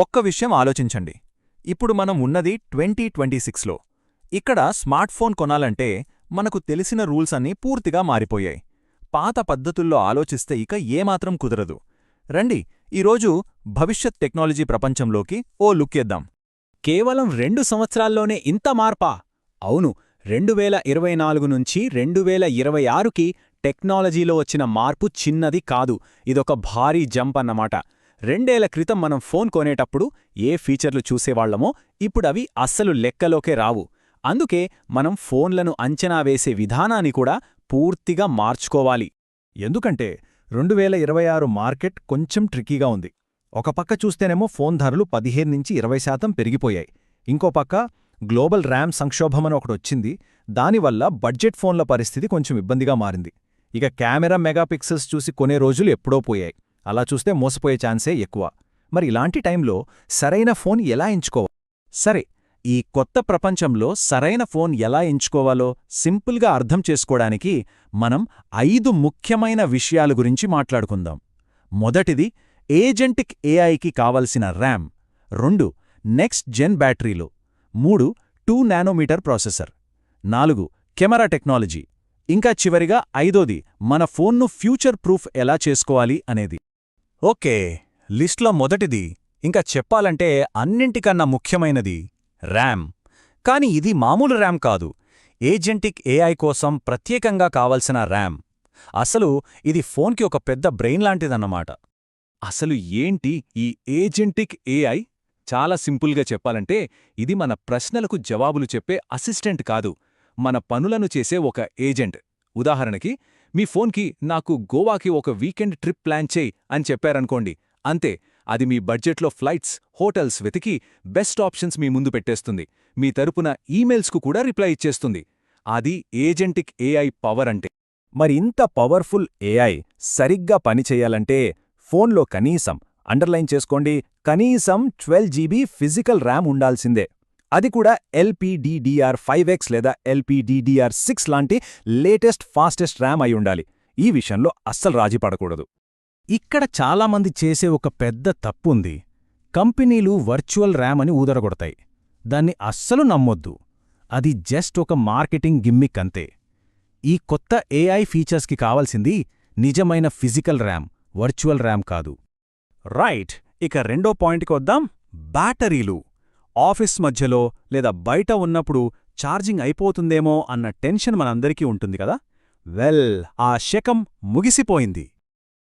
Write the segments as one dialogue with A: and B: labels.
A: ఒక్క విషయం ఆలోచించండి. ఇప్పుడు మనం ఉన్నది ట్వంటీ ట్వంటీ సిక్స్లో. ఇక్కడ స్మార్ట్ఫోన్ కొనాలంటే మనకు తెలిసిన రూల్స్ అన్నీ పూర్తిగా మారిపోయాయి. పాత పద్ధతుల్లో ఆలోచిస్తే ఇక ఏమాత్రం కుదరదు. రండి ఈరోజు భవిష్యత్ టెక్నాలజీ ప్రపంచంలోకి ఓ లుక్కేద్దాం
B: కేవలం రెండు సంవత్సరాల్లోనే ఇంత మార్పా? అవును రెండు వేల ఇరవై నాలుగు నుంచి రెండు వేల ఇరవై ఆరుకి టెక్నాలజీలో వచ్చిన మార్పు చిన్నది కాదు. ఇదొక భారీ జంప్ అన్నమాట. రెండేళ్ళ క్రితం మనం ఫోన్ కొనేటప్పుడు ఏ ఫీచర్లు చూసేవాళ్ళమో ఇప్పుడవి అస్సలు లెక్కలోకే రావు. అందుకే మనం ఫోన్లను అంచనా వేసే విధానాన్ని కూడా పూర్తిగా మార్చుకోవాలి.
A: ఎందుకంటే రెండు వేల ఇరవై ఆరు మార్కెట్ కొంచెం ట్రిక్కీగా ఉంది. ఒక పక్క చూస్తేనేమో ఫోన్ ధరలు పదిహేను నుంచి ఇరవై శాతం పెరిగిపోయాయి. ఇంకో పక్క గ్లోబల్ ర్యామ్ సంక్షోభమని ఒకటొచ్చింది దానివల్ల బడ్జెట్ ఫోన్ల పరిస్థితి కొంచెం ఇబ్బందిగా మారింది. ఇక కెమెరా మెగాపిక్సెల్స్ చూసి కొనే రోజులు ఎప్పుడో పోయాయి. అలా చూస్తే మోసపోయే ఛాన్సే ఎక్కువ. మరి ఇలాంటి టైంలో సరైన ఫోన్ ఎలా ఎంచుకోవాలి సరే ఈ కొత్త ప్రపంచంలో సరైన ఫోన్ ఎలా ఎంచుకోవాలో సింపుల్గా అర్థం చేసుకోవడానికి మనం ఐదు ముఖ్యమైన విషయాల గురించి మాట్లాడుకుందాం. మొదటిది ఏజెంటిక్ ఏఐకి కావలసిన ర్యామ్. రెండు నెక్స్ట్ జెన్ బ్యాటరీలు. మూడు టూ నానోమీటర్ ప్రాసెసర్. నాలుగు కెమెరా టెక్నాలజీ. ఇంకా చివరిగా ఐదోది మన ఫోన్ను ఫ్యూచర్ ప్రూఫ్ ఎలా చేసుకోవాలి అనేది. ఓకే లిస్ట్లో మొదటిది ఇంకా చెప్పాలంటే అన్నింటికన్నా ముఖ్యమైనది ర్యామ్. కాని ఇది మామూలు ర్యామ్ కాదు. ఏజెంటిక్ ఏఐ కోసం ప్రత్యేకంగా కావలసిన ర్యామ్. అసలు ఇది ఫోన్కి ఒక పెద్ద బ్రెయిన్ లాంటిదన్నమాట. అసలు ఏంటి ఈ ఏజెంటిక్ ఏఐ? చాలా సింపుల్గా చెప్పాలంటే ఇది మన ప్రశ్నలకు జవాబులు చెప్పే అసిస్టెంట్ కాదు. మన పనులను చేసే ఒక ఏజెంట్. ఉదాహరణకి మీ ఫోన్కి నాకు గోవాకి ఒక వీకెండ్ ట్రిప్ ప్లాన్ చేయి అని చెప్పారనుకోండి. అంతే అది మీ బడ్జెట్లో ఫ్లైట్స్ హోటల్స్ వెతికి బెస్ట్ ఆప్షన్స్ మీ ముందు పెట్టేస్తుంది. మీ తరపున ఈమెయిల్స్కు కూడా రిప్లై ఇచ్చేస్తుంది. అది ఏజెంటిక్ ఏఐ పవర్ అంటే. మరి ఇంత పవర్ఫుల్ ఏఐ సరిగ్గా పనిచేయాలంటే ఫోన్లో కనీసం అండర్లైన్ చేసుకోండి కనీసం ట్వెల్వ్ జీబీ ఫిజికల్ ర్యామ్ ఉండాల్సిందే. అది కూడా ఎల్పీడీడీఆర్ ఫైవ్ ఎక్స్ లేదా ఎల్పీడీడీఆర్ సిక్స్ లాంటి లేటెస్ట్ ఫాస్టెస్ట్ ర్యామ్ అయి ఉండాలి. ఈ విషయంలో అస్సలు రాజీ పడకూడదు. ఇక్కడ చాలామంది చేసే ఒక పెద్ద తప్పుంది కంపెనీలు వర్చువల్ ర్యామ్ అని ఊదరగొడతాయి. దాన్ని అస్సలు నమ్మొద్దు. అది జస్ట్ ఒక మార్కెటింగ్ గిమ్మిక్ అంతే. ఈ కొత్త ఏఐ ఫీచర్స్కి కావాల్సింది నిజమైన ఫిజికల్ ర్యామ్ వర్చువల్ ర్యామ్ కాదు. రైట్ ఇక రెండో పాయింట్కి వద్దాం. బ్యాటరీలు. ఆఫీస్ మధ్యలో లేదా బయట ఉన్నప్పుడు ఛార్జింగ్ అయిపోతుందేమో అన్న టెన్షన్ మనందరికీ ఉంటుంది కదా? వెల్ ఆ శకం ముగిసిపోయింది.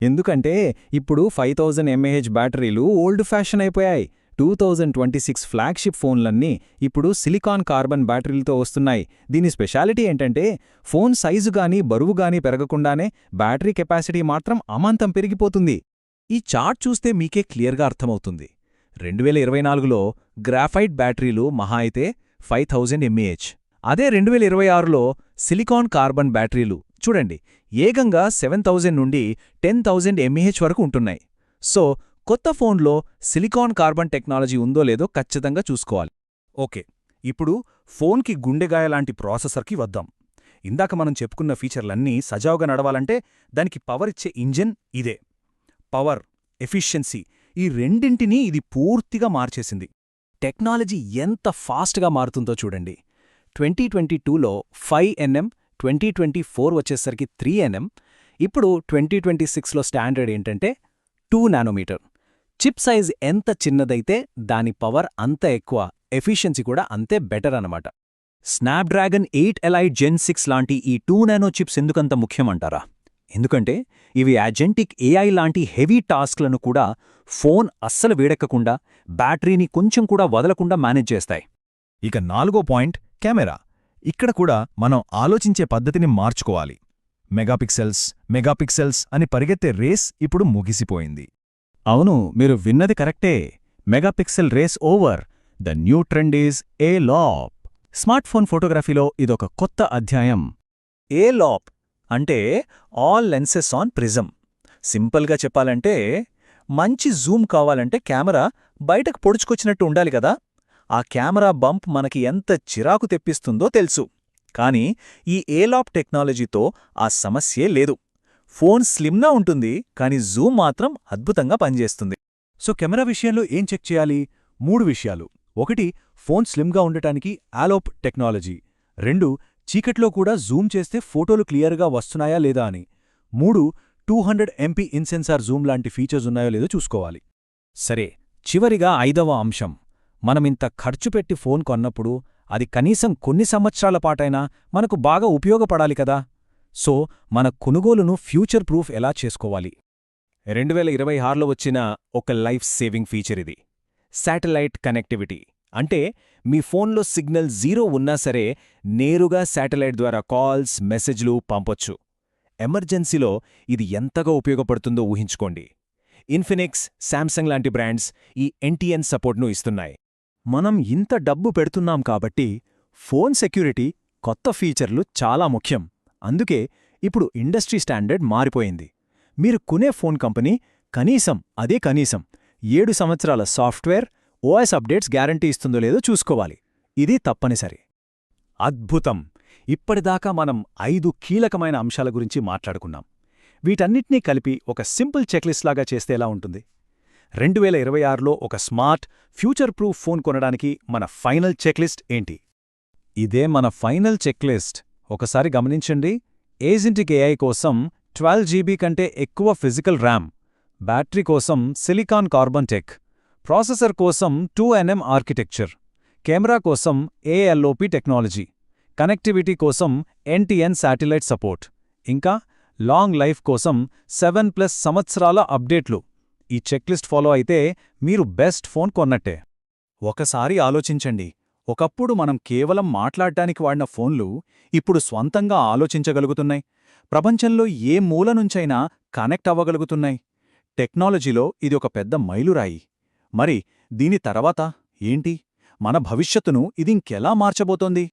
A: ఎందుకంటే ఇప్పుడు ఫైవ్ థౌజండ్ ఎంఏహెచ్ బ్యాటరీలు ఓల్డ్ ఫ్యాషన్ అయిపోయాయి. Two thousand twenty six flagship ఫోన్లన్నీ ఇప్పుడు సిలికాన్ కార్బన్ బ్యాటరీలతో వస్తున్నాయి. దీని స్పెషాలిటీ ఏంటంటే ఫోన్ సైజు గానీ బరువు గానీ పెరగకుండానే బ్యాటరీ కెపాసిటీ మాత్రం అమాంతం పెరిగిపోతుంది. ఈ చార్ట్ చూస్తే మీకే క్లియర్గా అర్థమవుతుంది. రెండు వేల ఇరవై నాలుగులో గ్రాఫైట్ బ్యాటరీలు మహా అయితే ఫైవ్ థౌజండ్ ఎంఏహెచ్. అదే రెండు వేల ఇరవై ఆరులో సిలికాన్ కార్బన్ బ్యాటరీలు. చూడండి ఏకంగా సెవెన్ థౌజండ్ నుండి టెన్ థౌజండ్ ఎంఏహెచ్ వరకు ఉంటున్నాయి. సో కొత్త ఫోన్లో సిలికాన్ కార్బన్ టెక్నాలజీ ఉందో లేదో ఖచ్చితంగా చూసుకోవాలి. ఓకే ఇప్పుడు ఫోన్కి గుండెగాయ లాంటి ప్రాసెసర్కి వద్దాం. ఇందాక మనం చెప్పుకున్న ఫీచర్లన్నీ సజావుగా నడవాలంటే దానికి పవర్ ఇచ్చే ఇంజిన్ ఇదే. పవర్ ఎఫిషియన్సీ ఈ రెండింటినీ ఇది పూర్తిగా మార్చేసింది. టెక్నాలజీ ఎంత ఫాస్ట్గా మారుతుందో చూడండి. ట్వంటీ ట్వంటీ టూలో five nm twenty twenty four వచ్చేసరికి త్రీ ఎన్ఎం ఇప్పుడు ట్వంటీ ట్వంటీ సిక్స్లో స్టాండర్డ్ ఏంటంటే టూ నానోమీటర్. చిప్ సైజ్ ఎంత చిన్నదైతే దాని పవర్ అంత ఎక్కువ ఎఫిషియన్సీ కూడా అంతే బెటర్ అనమాట Snapdragon eight elite gen six లాంటి ఈ టూ నానో చిప్స్ ఎందుకంత ముఖ్యమంటారా? ఎందుకంటే ఇవి అజెంటిక్ ఏఐ లాంటి హెవీ టాస్క్లను కూడా ఫోన్ అస్సలు వేడెక్కకుండా బ్యాటరీని కొంచెం కూడా వదలకుండా మేనేజ్ చేస్తాయి. ఇక నాలుగో పాయింట్ కెమెరా ఇక్కడ కూడా మనం ఆలోచించే పద్ధతిని మార్చుకోవాలి. మెగాపిక్సెల్స్ మెగాపిక్సెల్స్ అని పరిగెత్తే రేస్ ఇప్పుడు ముగిసిపోయింది. అవును మీరు విన్నది కరెక్టే. Megapixel race over the new trend is A LoP smartphone ఫోటోగ్రఫీలో ఇదొక కొత్త అధ్యాయం. ఏ లాప్ అంటే ఆల్ లెన్సెస్ ఆన్ ప్రిజం సింపుల్గా చెప్పాలంటే మంచి జూమ్ కావాలంటే కెమెరా బయటకు పొడుచుకొచ్చినట్టు ఉండాలి కదా. ఆ కెమెరా బంప్ మనకి ఎంత చిరాకు తెప్పిస్తుందో తెలుసు. కానీ ఈ ఏలాప్ టెక్నాలజీతో ఆ సమస్యే లేదు. ఫోన్ స్లిమ్నా ఉంటుంది కానీ జూమ్ మాత్రం అద్భుతంగా పనిచేస్తుంది.
C: సో కెమెరా విషయంలో ఏం చెక్ చేయాలి? మూడు విషయాలు. ఒకటి ఫోన్ స్లిమ్గా ఉండటానికి ఆలోప్ టెక్నాలజీ రెండు చీకట్లో కూడా జూమ్ చేస్తే ఫోటోలు క్లియర్గా వస్తున్నాయా లేదా అని. మూడు two hundred MP in sensor zoom లాంటి ఫీచర్స్ ఉన్నాయో లేదో చూసుకోవాలి.
A: సరే చివరిగా ఐదవ అంశం. మనమింత ఖర్చు పెట్టి ఫోన్ కొన్నప్పుడు అది కనీసం కొన్ని సంవత్సరాల పాటైనా మనకు బాగా ఉపయోగపడాలి కదా. సో మన కొనుగోలును ఫ్యూచర్ ప్రూఫ్ ఎలా చేసుకోవాలి? రెండు వేల ఇరవై ఆరులో వచ్చిన ఒక లైఫ్ సేవింగ్ ఫీచర్ ఇది. Satellite connectivity. అంటే మీ ఫోన్లో సిగ్నల్ జీరో ఉన్నా సరే నేరుగా శాటిలైట్ ద్వారా కాల్స్ మెసేజ్లు పంపొచ్చు. ఎమర్జెన్సీలో ఇది ఎంతగా ఉపయోగపడుతుందో ఊహించుకోండి. ఇన్ఫినిక్స్ శాంసంగ్ లాంటి బ్రాండ్స్ ఈ ఎన్టీఎన్ సపోర్ట్ను ఇస్తున్నాయి.
C: మనం ఇంత డబ్బు పెడుతున్నాం కాబట్టి ఫోన్ సెక్యూరిటీ కొత్త ఫీచర్లు చాలా ముఖ్యం. అందుకే ఇప్పుడు ఇండస్ట్రీ స్టాండర్డ్ మారిపోయింది. మీరు కొనే ఫోన్ కంపెనీ కనీసం అదే కనీసం ఏడు సంవత్సరాల సాఫ్ట్వేర్ ఓఎస్ అప్డేట్స్ గ్యారంటీ ఇస్తుందో లేదో చూసుకోవాలి. ఇది తప్పనిసరి.
A: అద్భుతం! ఇప్పటిదాకా మనం ఐదు కీలకమైన అంశాల గురించి మాట్లాడుకున్నాం. వీటన్నిటినీ కలిపి ఒక సింపుల్ చెక్లిస్ట్ లాగా చేస్తే ఎలా ఉంటుంది? రెండు వేల ఇరవై ఆరులో ఒక స్మార్ట్ ఫ్యూచర్ ప్రూఫ్ ఫోన్ కొనడానికి మన ఫైనల్ చెక్లిస్ట్ ఏంటి? ఇదే మన ఫైనల్ చెక్లిస్ట్. ఒకసారి గమనించండి. ఏజెంటిక్ ఏఐ కోసం ట్వెల్వ్ జీబీ కంటే ఎక్కువ ఫిజికల్ ర్యామ్. బ్యాటరీ కోసం సిలికాన్ కార్బన్ టెక్. ప్రాసెసర్ కోసం టూ ఎన్ఎం ఆర్కిటెక్చర్ కెమెరా కోసం ఏఎల్ఓపి టెక్నాలజీ కనెక్టివిటీ కోసం ఎన్టీఎన్ శాటిలైట్ సపోర్ట్ ఇంకా లాంగ్ లైఫ్ కోసం సెవెన్ ప్లస్ సంవత్సరాల అప్డేట్లు. ఈ చెక్లిస్ట్ ఫాలో అయితే మీరు బెస్ట్ ఫోన్ కొన్నట్టే.
C: ఒకసారి ఆలోచించండి. ఒకప్పుడు మనం కేవలం మాట్లాడ్డానికి వాడిన ఫోన్లు ఇప్పుడు స్వంతంగా ఆలోచించగలుగుతున్నాయి. ప్రపంచంలో ఏ మూల నుంచైనా కనెక్ట్ అవ్వగలుగుతున్నాయి. టెక్నాలజీలో ఇది ఒక పెద్ద మైలురాయి. మరి దీని తర్వాత ఏంటి? మన భవిష్యత్తును ఇదింకెలా మార్చబోతోంది?